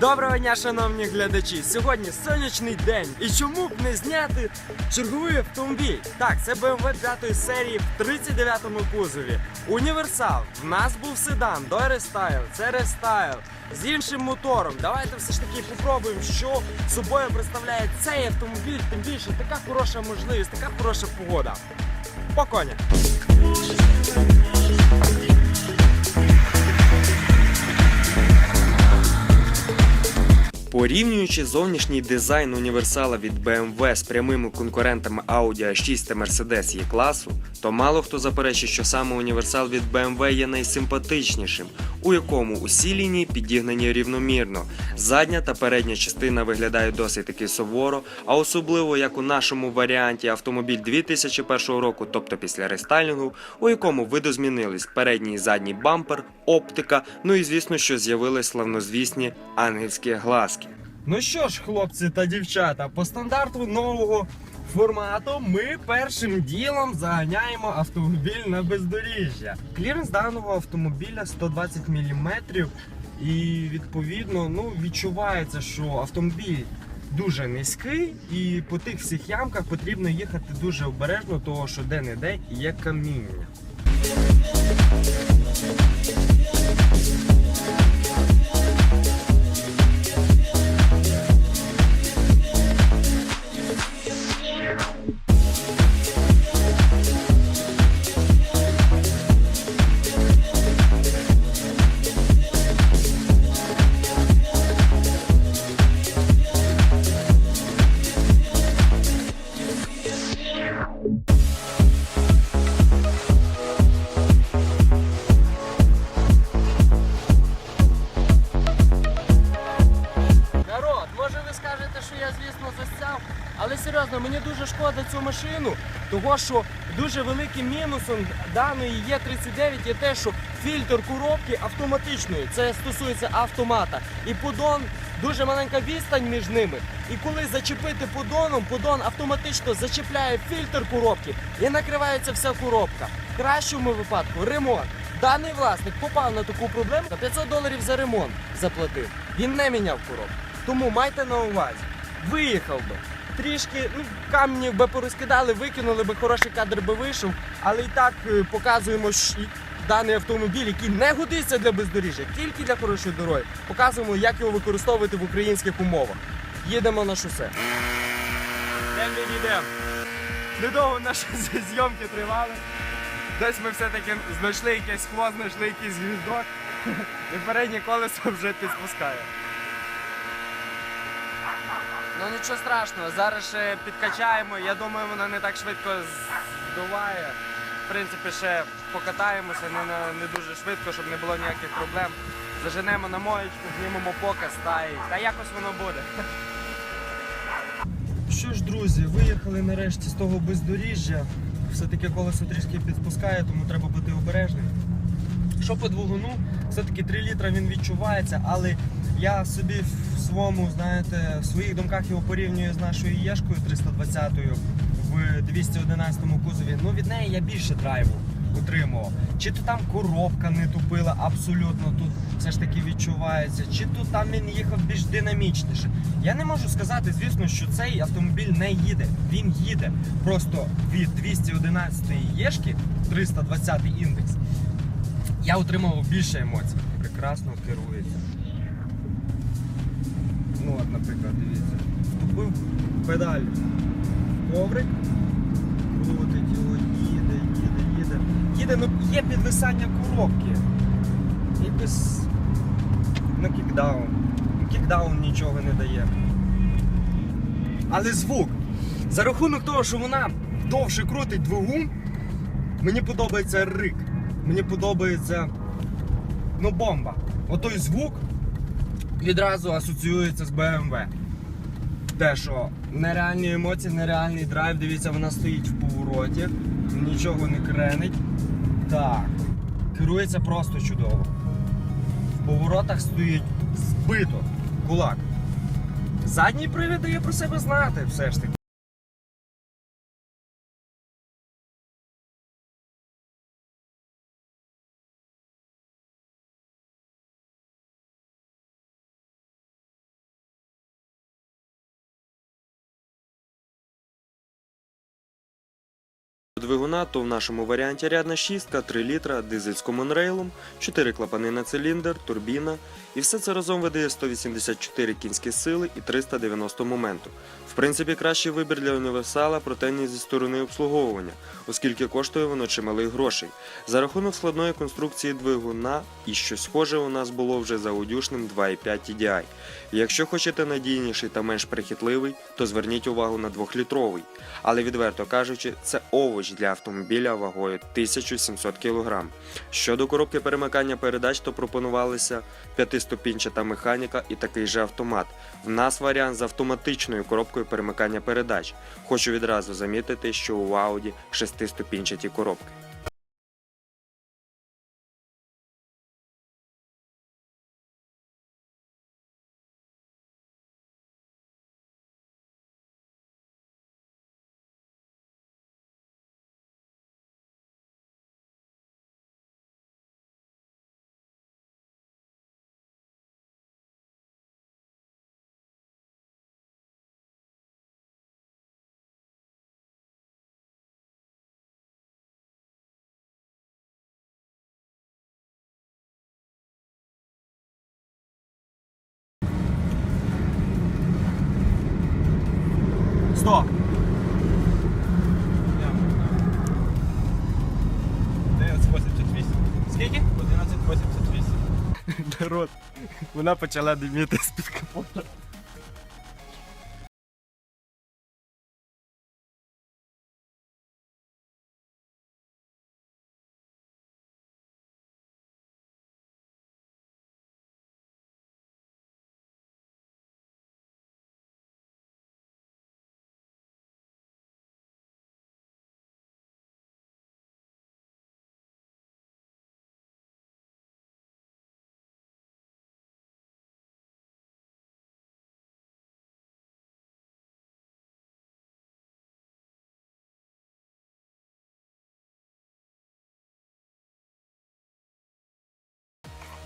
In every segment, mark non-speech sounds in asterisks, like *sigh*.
Доброго дня, шановні глядачі! Сьогодні сонячний день. І чому б не зняти черговий автомобіль? Так, це BMW 5 серії в 39-му кузові. Універсал. В нас був седан, до рестайл, це рестайл. З іншим мотором. Давайте все ж таки попробуємо, що собою представляє цей автомобіль. Тим більше така хороша можливість, така хороша погода. По коня. Порівнюючи зовнішній дизайн універсала від BMW з прямими конкурентами Audi A6 та Mercedes E-класу, то мало хто заперечить, що саме універсал від BMW є найсимпатичнішим, у якому усі лінії підігнані рівномірно. Задня та передня частина виглядають досить таки суворо, а особливо як у нашому варіанті автомобіль 2001 року, тобто після рестайлінгу, у якому видозмінились передній і задній бампер, оптика, ну і звісно, що з'явились славнозвісні ангельські глазки. Ну що ж, хлопці та дівчата, по стандарту нового формату ми першим ділом заганяємо автомобіль на бездоріжжя. Кліренс даного автомобіля 120 мм і відповідно ну, відчувається, що автомобіль дуже низький і по тих всіх ямках потрібно їхати дуже обережно, того що де-не-де є каміння. Машину, того що дуже великим мінусом даної Є39 є те, що фільтр коробки автоматичної. Це стосується автомата. І подон дуже маленька відстань між ними. І коли зачепити подоном, подон автоматично зачіпляє фільтр коробки і накривається вся коробка. В кращому випадку ремонт. Даний власник попав на таку проблему, за 500 доларів за ремонт заплатив. Він не міняв коробку. Тому майте на увазі, виїхав би. Трішки ну, камні би порозкидали, викинули би, хороший кадр би вийшов, але і так е, показуємо даний автомобіль, який не годиться для бездоріжжя, тільки для хорошої дороги. Показуємо, як його використовувати в українських умовах. Їдемо на шосе. Йдемо, йдемо. Недовго наші *laughs* зйомки тривали. Десь ми все-таки знайшли якесь хвост, знайшли якийсь гвіздок. *laughs* І переднє колесо вже підспускає. Ну нічого страшного, зараз ще підкачаємо. Я думаю, вона не так швидко здуває. В принципі, ще покатаємося не, на- не дуже швидко, щоб не було ніяких проблем. Заженемо на моєчку, знімемо показ та, й- та якось воно буде. Що ж, друзі, виїхали нарешті з того бездоріжжя. Все-таки колесо трішки підспускає, тому треба бути обережним. Що по двигуну, все-таки 3 літра він відчувається, але я собі в своєму, знаєте, в своїх думках його порівнюю з нашою Єшкою 320-ю в 211 кузові. Ну від неї я більше драйву отримував. Чи то там коробка не тупила, абсолютно тут все ж таки відчувається, чи то там він їхав більш динамічніше. Я не можу сказати, звісно, що цей автомобіль не їде. Він їде. Просто від 211 Єшки 320 індекс я отримав більше емоцій. Прекрасно керується. Ну от, наприклад, дивіться. Вступив педаль коврик, крутить його, їде, їде, їде. Їде, ну є підвисання коробки. Якось на кікдаун. Кікдаун нічого не дає. Але звук. За рахунок того, що вона довше крутить двигун, мені подобається рик. Мені подобається ну бомба. Отой звук відразу асоціюється з BMW. Те, що нереальні емоції, нереальний драйв. Дивіться, вона стоїть в повороті, нічого не кренить. Так. Керується просто чудово. В поворотах стоїть збито кулак. Задній привід дає про себе знати все ж таки. Двигуна, то в нашому варіанті рядна шістка, 3 літра, дизель з комонрейлом, 4 клапани на циліндр, турбіна. І все це разом видає 184 кінські сили і 390 моменту. В принципі, кращий вибір для універсала, проте не зі сторони обслуговування, оскільки коштує воно чималих грошей. За рахунок складної конструкції двигуна і що схоже у нас було вже за аудюшним 2.5 TDI. Якщо хочете надійніший та менш прихитливий, то зверніть увагу на 2-літровий. Але відверто кажучи, це овоч для автомобіля вагою 1700 кг. Щодо коробки перемикання передач, то пропонувалися п'ятиступінчата механіка і такий же автомат. В нас варіант з автоматичною коробкою перемикання передач. Хочу відразу замітити, що у Audi шестиступінчаті коробки. 1188. Скільки? 1188. Народ. Вона почала диміти з-під капота.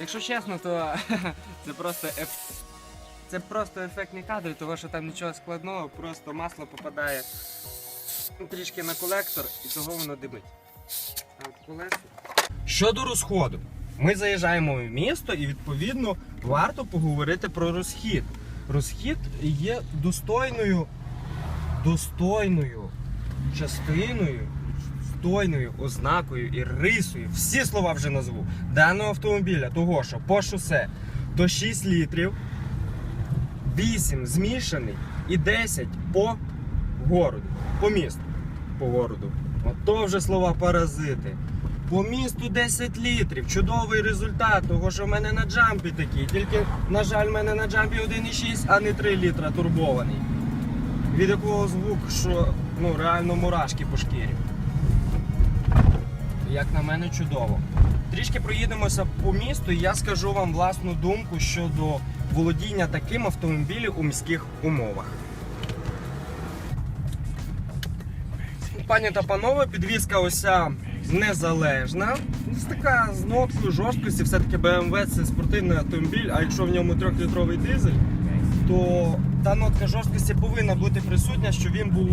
Якщо чесно, то *laughs* це просто еф... це просто ефектні кадри, тому що там нічого складного, просто масло попадає трішки на колектор і того воно димить. Щодо розходу, ми заїжджаємо в місто і відповідно варто поговорити про розхід. Розхід є достойною, достойною частиною, достойною ознакою і рисою. Всі слова вже назву даного автомобіля, того що по шосе то 6 літрів, 8 змішаний і 10 по городу, по місту. По городу. От то вже слова паразити. По місту 10 літрів. Чудовий результат, того що в мене на джампі такий. Тільки, на жаль, в мене на джампі 1,6, а не 3 літра турбований. Від якого звук, що ну, реально мурашки по шкірі. Як на мене, чудово. Трішки проїдемося по місту, і я скажу вам власну думку щодо володіння таким автомобілем у міських умовах. Пані та панове, підвізка ося незалежна. Ось така з ноткою жорсткості, все-таки BMW це спортивний автомобіль, а якщо в ньому 3-літровий дизель, то та нотка жорсткості повинна бути присутня, щоб він був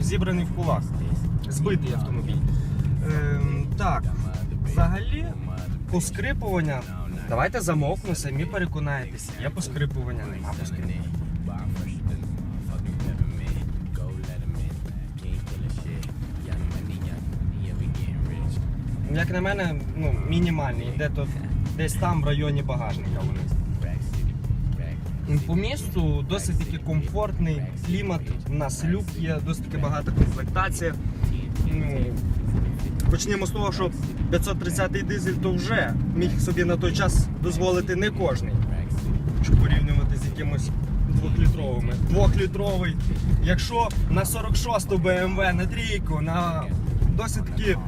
зібраний в кулак. Збитий автомобіль. Так, взагалі, поскрипування. Давайте замовкну, самі переконаєтесь. Є поскрипування, нема поскрипування. Як на мене, ну, мінімальний, йде то десь там в районі багажника вони. По місту досить таки комфортний клімат, у нас люк є, досить таки багата комплектація. Почнемо з того, що 530-й дизель то вже міг собі на той час дозволити не кожний, щоб порівнювати з якимось двохлітровими. Двохлітровий. Якщо на 46-ту BMW, на трійку, на досить таки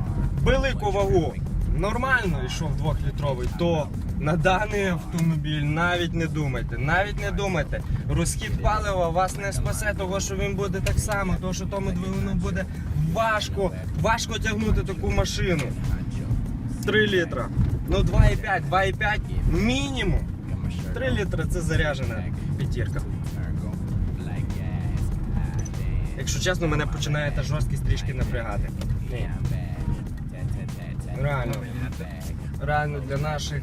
велику вагу нормально йшов двохлітровий, то на даний автомобіль навіть не думайте, навіть не думайте. Розхід палива вас не спасе, того що він буде так само, того що тому двигуну буде важко, важко тягнути таку машину. 3 літра. Ну 2,5, 2,5 мінімум. 3 літра це заряджена п'ятірка. Якщо чесно, мене починає та жорсткість трішки напрягати. Реально. Реально для наших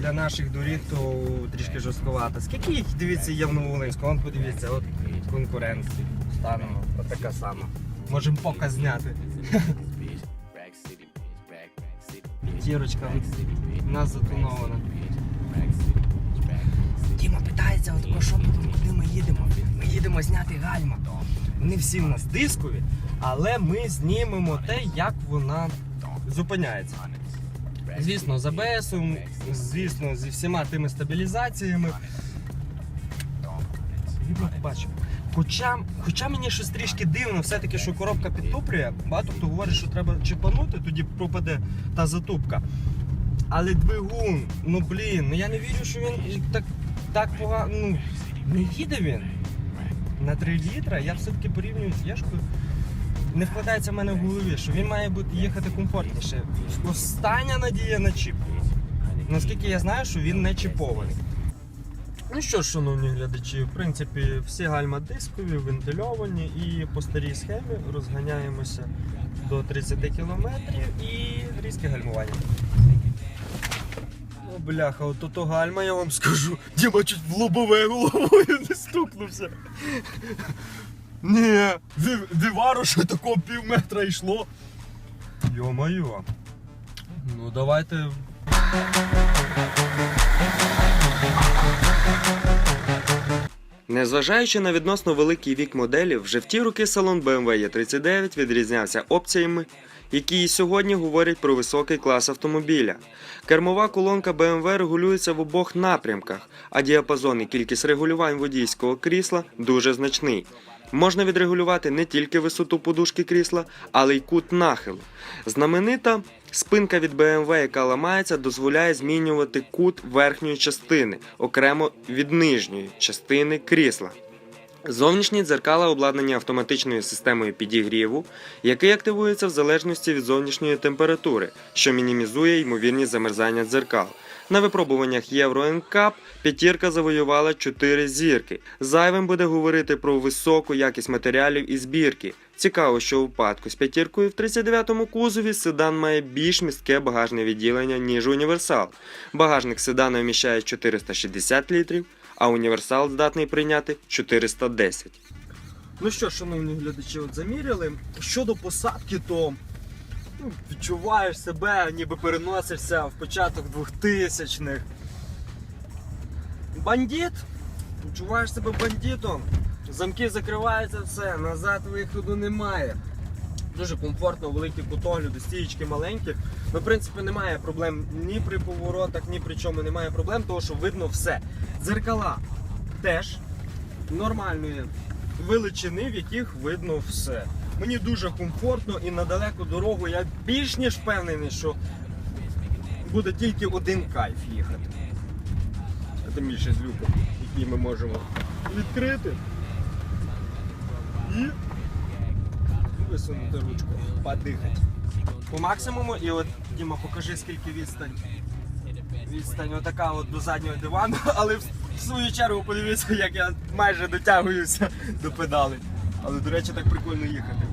для наших доріг то трішки жорстковато. Скільки їх, дивіться, є в Нововолинську? Вон подивіться, от конкурент. Станемо, от така сама. Можемо показ зняти. Тірочка у нас затонована. Діма питається, от що ми, куди ми їдемо? Ми їдемо зняти гальма. Вони всі в нас дискові, але ми знімемо те, як вона зупиняється. Звісно, з АБСом, звісно, зі всіма тими стабілізаціями. Побачив. Хоча, хоча мені щось трішки дивно, все-таки, що коробка підтуплює, багато хто говорить, що треба чіпанути, тоді пропаде та затупка. Але двигун, ну блін, ну я не вірю, що він так, так погано. Ну, не їде він. На 3 літра я все-таки порівнюю з Єшкою. Не вкладається в мене в голові, що він має бути їхати комфортніше. Остання надія на чіп. Наскільки я знаю, що він не чіпований. Ну що ж, шановні глядачі, в принципі, всі гальма дискові, вентильовані і по старій схемі розганяємося до 30 км і різке гальмування. О, бляха, от то гальма, я вам скажу. Діма чуть в лобове головою не стукнувся. Ні, див- що такого пів метра йшло. Йо-моє. Ну давайте. Незважаючи на відносно великий вік моделів, вже в ті роки салон BMW E39 відрізнявся опціями, які і сьогодні говорять про високий клас автомобіля. Кермова колонка BMW регулюється в обох напрямках, а діапазон і кількість регулювань водійського крісла дуже значний. Можна відрегулювати не тільки висоту подушки крісла, але й кут нахилу. Знаменита спинка від BMW, яка ламається, дозволяє змінювати кут верхньої частини окремо від нижньої частини крісла. Зовнішні дзеркала обладнані автоматичною системою підігріву, який активується в залежності від зовнішньої температури, що мінімізує ймовірність замерзання дзеркал. На випробуваннях Євро NCAP п'ятірка завоювала 4 зірки. Зайвим буде говорити про високу якість матеріалів і збірки. Цікаво, що у випадку з п'ятіркою в 39-му кузові седан має більш містке багажне відділення, ніж універсал. Багажник седана вміщає 460 літрів, а універсал здатний прийняти 410. Ну що, шановні глядачі, от заміряли. Щодо посадки, то відчуваєш себе, ніби переносишся в початок 2000-х. Бандит, відчуваєш себе бандитом. Замки закриваються, все, назад виходу немає. Дуже комфортно, великі кутогляди, стієчки маленькі. Ну, в принципі, немає проблем ні при поворотах, ні при чому немає проблем, тому що видно все. Дзеркала теж нормальної величини, в яких видно все. Мені дуже комфортно і на далеку дорогу я більш ніж впевнений, що буде тільки один кайф їхати. Тим більше з люком, який ми можемо відкрити. І висунути ручку, подихати. По максимуму, і от Діма, покажи скільки відстань. Відстань отака от до заднього дивану, *laughs* але в свою чергу подивіться, як я майже дотягуюся до педалей. Але, до речі, так прикольно їхати.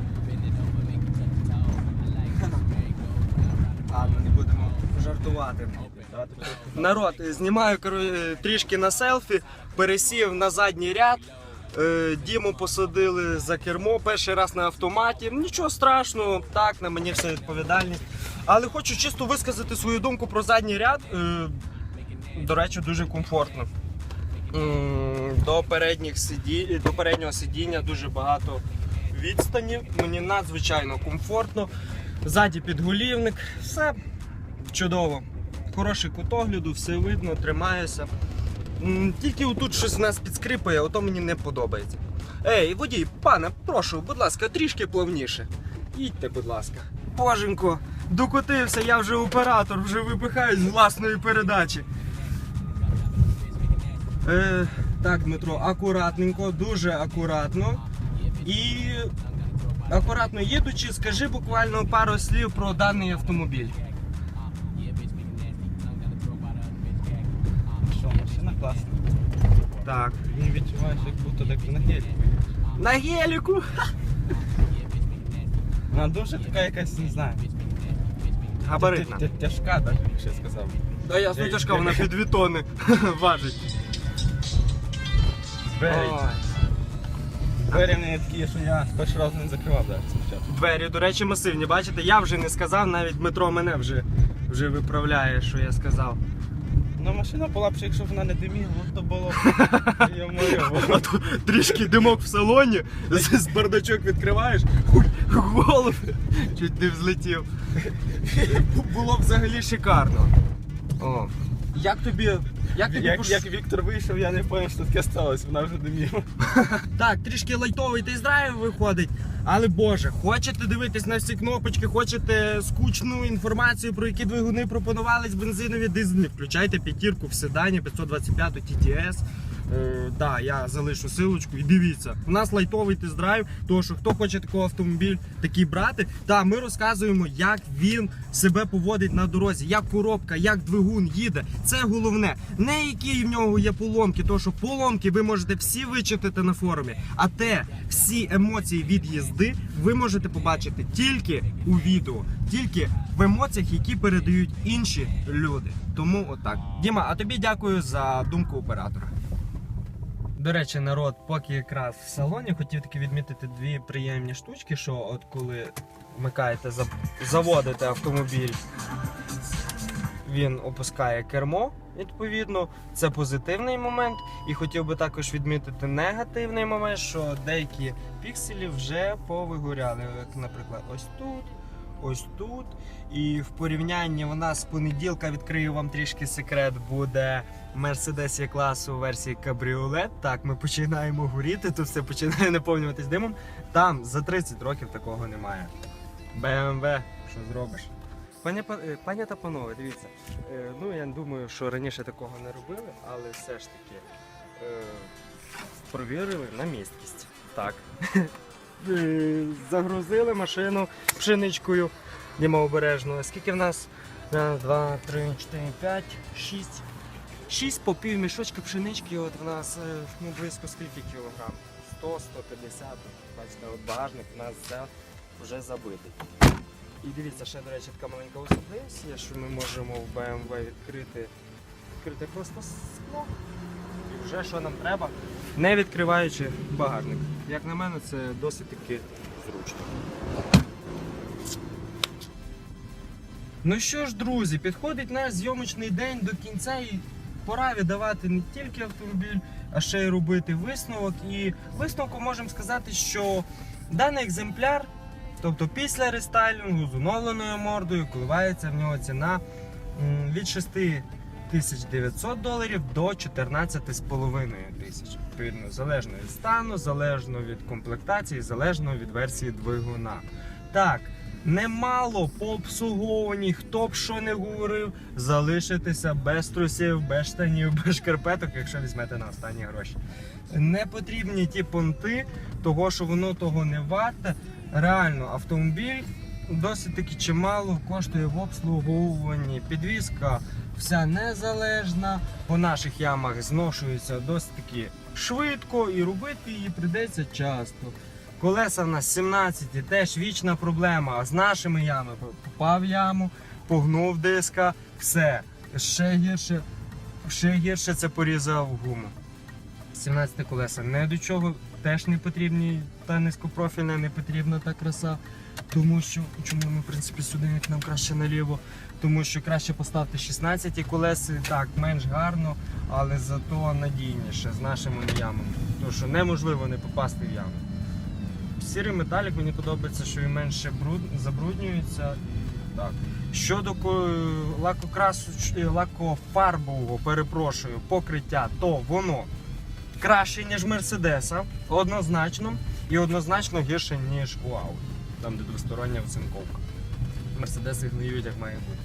Жартувати. Народ, знімаю трішки на селфі, пересів на задній ряд. Е, Діму посадили за кермо перший раз на автоматі. Нічого страшного, так, на мені вся відповідальність. Але хочу чисто висказати свою думку про задній ряд. Е, До речі, дуже комфортно. До, передніх сиді... до переднього сидіння дуже багато відстані. Мені надзвичайно комфортно. Ззаді підголівник, все чудово. Хороший кут огляду, все видно, тримаюся. М, Тільки отут щось в нас підскрипує, ото мені не подобається. Ей, водій, пане, прошу, будь ласка, трішки плавніше. Їдьте, будь ласка. Боженько, докотився, я вже оператор, вже випихаюсь з власної передачі. Е, так, Дмитро, акуратненько, дуже акуратно. І акуратно їдучи, скажи буквально пару слів про даний автомобіль. Так. Він відчуваєш, як будто так на гелі. На геліку. Вона дуже така якась, не знаю. Габаритна. тя- тя- Тяжка, навіть більше сказав. Да ясно тяжка, вона під 2 тонни *laughs* важить. Двері. Ой. Двері в неї такі, що я перший раз не закривав навіть спочатку. Двері, до речі, масивні. Бачите, я вже не сказав, навіть Дмитро мене вже, вже виправляє, що я сказав. Ну машина була б, якщо б вона не диміла, то було б. *laughs* А то трішки димок в салоні, з з бардачок відкриваєш, голов чуть не взлетів. Було б взагалі шикарно. О. Як тобі. Як тобі як, пош- як Віктор вийшов, я не пам'ятаю, що таке сталося, вона вже диміла. *laughs* Так, трішки лайтовий тест-драйв виходить. Але Боже, хочете дивитись на всі кнопочки, хочете скучну інформацію, про які двигуни пропонувались бензинові дизельні, включайте п'ятірку в седані 525 TTS. Е, да, я залишу силочку і дивіться. У нас лайтовий тест-драйв, тому що хто хоче такий автомобіль такий брати, та ми розказуємо, як він себе поводить на дорозі, як коробка, як двигун їде. Це головне. Не які в нього є поломки, тому що поломки ви можете всі вичитати на форумі, а те, всі емоції від їзди ви можете побачити тільки у відео, тільки в емоціях, які передають інші люди. Тому отак. Діма, а тобі дякую за думку оператора. До речі, народ, поки якраз в салоні хотів таки відмітити дві приємні штучки, що от коли вмикаєте, заводите автомобіль, він опускає кермо. Відповідно, це позитивний момент. І хотів би також відмітити негативний момент, що деякі пікселі вже повигоряли. Як, наприклад, ось тут, ось тут. І в порівнянні вона з понеділка відкрию вам трішки секрет, буде Mercedes є класу у версії кабріолет. Так, ми починаємо горіти, тут все починає наповнюватись димом. Там за 30 років такого немає. BMW, що зробиш? Пані, е, пані та панове, дивіться. Е, ну я думаю, що раніше такого не робили, але все ж таки е, провірили на місткість. Так. Е, Загрузили машину пшеничкою. Діма обережно. Скільки в нас? Раз, два, три, чотири, п'ять, шість. Шість по пів мішочка пшенички, от в нас е, ну, близько скільки кілограм? 100, 150. Бачите, от багажник у нас це вже забитий. І дивіться, ще, до речі, така маленька особливість є, що ми можемо в BMW відкрити, відкрити просто скло. І вже що нам треба, не відкриваючи багажник. Як на мене, це досить таки зручно. Ну що ж, друзі, підходить наш зйомочний день до кінця і пора віддавати не тільки автомобіль, а ще й робити висновок. І висновку можемо сказати, що даний екземпляр, тобто після рестайлінгу з оновленою мордою, коливається в нього ціна від 6900 доларів до 14,5 тисяч. Відповідно, залежно від стану, залежно від комплектації, залежно від версії двигуна. Так, немало по обслуговуванні, хто б що не говорив, залишитися без трусів, без штанів, *laughs* без шкарпеток, якщо візьмете на останні гроші. Не потрібні ті понти, того що воно того не варте. Реально, автомобіль досить таки чимало коштує в обслуговуванні. Підвізка вся незалежна, по наших ямах зношується досить таки швидко і робити її прийдеться часто. Колеса в нас 17, теж вічна проблема. А з нашими ямами попав яму, погнув диска, все. Ще гірше, ще гірше це порізав гуму. 17 колеса не до чого, теж не потрібні, та низькопрофільна не потрібна та краса. Тому що, чому ми, в принципі, сюди як нам краще наліво, тому що краще поставити 16 колеси, так, менш гарно, але зато надійніше з нашими ямами. Тому що неможливо не попасти в яму. Сірий металік мені подобається, що він менше бруд... забруднюється. Так. Щодо лакокрасу, лакофарбового, перепрошую, покриття, то воно краще, ніж Мерседеса, однозначно, і однозначно гірше, ніж у Audi, там де двостороння оцинковка. Мерседеси гниють, як має бути.